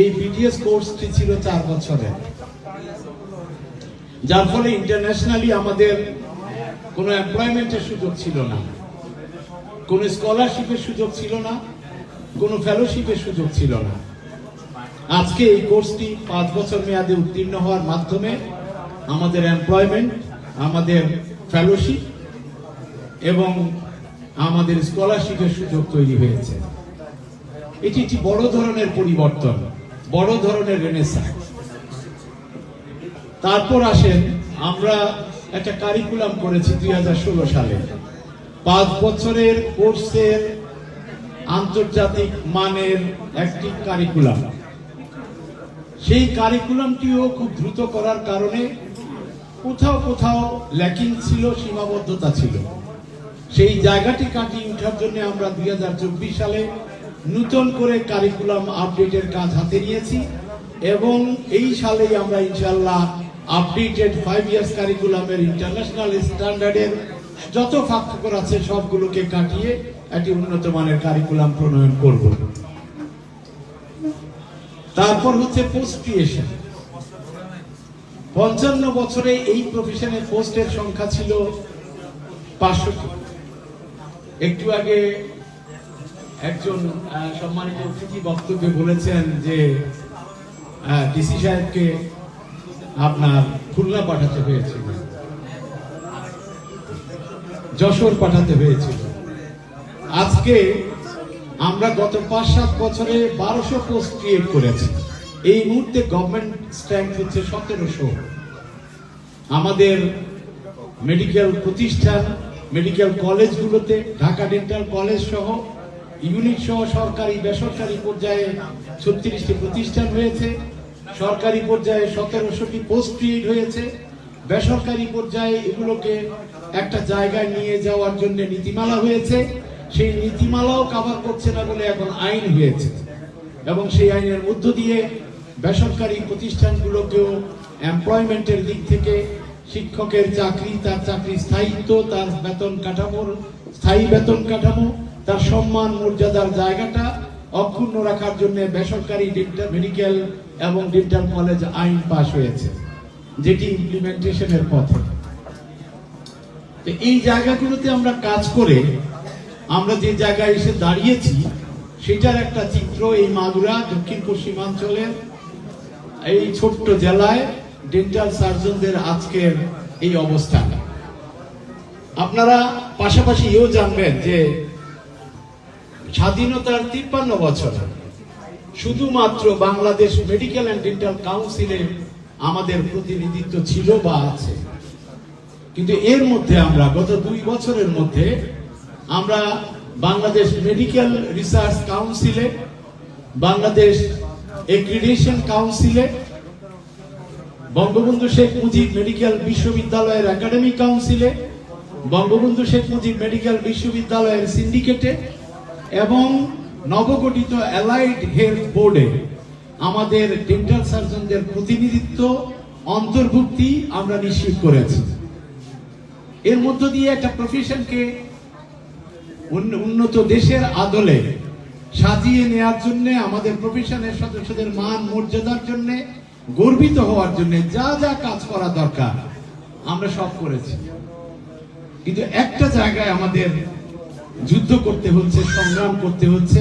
এই বিডিএস কোর্সটি ছিল চার বছরের। যার ফলে ইন্টারন্যাশনালি আমাদের কোনো এমপ্লয়মেন্টের সুযোগ ছিল না, কোনো স্কলারশিপের সুযোগ ছিল না, কোনো ফেলোশিপের সুযোগ ছিল না। আজকে এই কোর্সটি পাঁচ বছর মেয়াদে উত্তীর্ণ হওয়ার মাধ্যমে আমাদের এমপ্লয়মেন্ট আমাদের ফেলোশিপ এবং আমাদের স্কলারশিপের সুযোগ তৈরি হয়েছে। এটি একটি বড় ধরনের পরিবর্তন, বড় ধরনের রেনেসান্স তারপর আসেন, আমরা একটা কারিকুলাম করেছি দুই সালে। পাঁচ বছরের কোর্সের আন্তর্জাতিক মানের একটি কারিকুলাম সেই কারিকুলামটিও খুব দ্রুত করার কারণে কোথাও কোথাও ল্যাকিং ছিল, সীমাবদ্ধতা ছিল। সেই জায়গাটি কাটিয়ে ওঠার জন্য আমরা দুই হাজার চব্বিশ সালে নতুন করে কারিকুলাম আপডেটের কাজ হাতে নিয়েছি এবং এই সালেই আমরা ইনশাল্লাহ আপডেটেড ফাইভ ইয়ার্স কারিকুলামের ইন্টারন্যাশনাল স্ট্যান্ডার্ডের যত ফাঁকফোকর আছে সবগুলোকে কাটিয়ে একটি উন্নত মানের কারিকুলাম প্রণয়ন করব। তারপর হচ্ছে পোস্ট ক্রিয়েশন পঞ্চান্ন বছরে এই প্রফেশনে পোস্টের সংখ্যা ছিল পাঁচশো। একটু আগে একজন সম্মানিত অতিথি বক্তব্যে বলেছেন যে ডিসি সাহেবকে আপনার খুলনা পাঠাতে হয়েছিল। যশোর পাঠাতে হয়েছিল। আজকে আমরা গত পাঁচ সাত বছরে বারোশো পোস্ট ক্রিয়েট করেছি। এই মুহূর্তে গভর্নমেন্ট স্ট্যাম্প হচ্ছে সতেরোশো। আমাদের মেডিকেল প্রতিষ্ঠান মেডিকেল কলেজগুলোতে ঢাকা ডেন্টাল কলেজ সহ ইউনিট সহ সরকারি বেসরকারি পর্যায়ে ছত্রিশটি প্রতিষ্ঠান হয়েছে সরকারি পর্যায়ে সতেরোশোটি পোস্ট ক্রিয়েট হয়েছে। বেসরকারি পর্যায়ে এগুলোকে একটা জায়গায় নিয়ে যাওয়ার জন্য নীতিমালা হয়েছে। সেই নীতিমালাও কাভার করছে না বলে এখন আইন হয়েছে। এবং সেই আইনের মধ্য দিয়ে বেসরকারি প্রতিষ্ঠানগুলোকেও এমপ্লয়মেন্টের দিক থেকে শিক্ষকের চাকরি, তার চাকরির স্থায়িত্ব, তার বেতন কাঠামোর স্থায়ী বেতন কাঠামো তার সম্মান, মর্যাদার জায়গাটা অক্ষুণ্ণ রাখার জন্য বেসরকারি ডেন্টাল মেডিকেল এবং ডেন্টাল কলেজ আইন পাশ হয়েছে, যেটি ইমপ্লিমেন্টেশনের পথে। এই জায়গাগুলোতে আমরা কাজ করে আমরা যে জায়গায় এসে দাঁড়িয়েছি, সেটার একটা চিত্র এই মাগুরা দক্ষিণ পশ্চিমাঞ্চলের, এই ছোট্ট জেলায় ডেন্টাল সার্জনদের আজকের এই অবস্থান। আপনারা পাশাপাশি এও জানবেন যে স্বাধীনতার তিপ্পান্ন বছর। শুধুমাত্র বাংলাদেশ মেডিকেল অ্যান্ড ডেন্টাল কাউন্সিলে আমাদের প্রতিনিধিত্ব ছিল বা আছে। কিন্তু এর মধ্যে আমরা গত দুই বছরের মধ্যে আমরা বাংলাদেশ মেডিকেল রিসার্চ কাউন্সিলে, বাংলাদেশ এক্রিডেশন কাউন্সিলে, বঙ্গবন্ধু শেখ মুজিব মেডিকেল বিশ্ববিদ্যালয়ের একাডেমিক কাউন্সিলে, বঙ্গবন্ধু শেখ মুজিব মেডিকেল বিশ্ববিদ্যালয়ের সিন্ডিকেটে এবং নবগঠিত অ্যালাইড হেলথ বোর্ডে আমাদের ডেন্টাল সার্জনদের প্রতিনিধিত্ব, অন্তর্ভুক্তি আমরা নিশ্চিত করেছি। এর মধ্য দিয়ে একটা প্রফেশনকে উন্নত দেশের আদলে সাজিয়ে নেওয়ার জন্য, আমাদের প্রফেশনের সদস্যদের মান মর্যাদার জন্য, গর্বিত হওয়ার জন্য যা যা কাজ করা দরকার, আমরা সব করেছি। কিন্তু একটা জায়গায় আমাদের যুদ্ধ করতে হচ্ছে সংগ্রাম করতে হচ্ছে।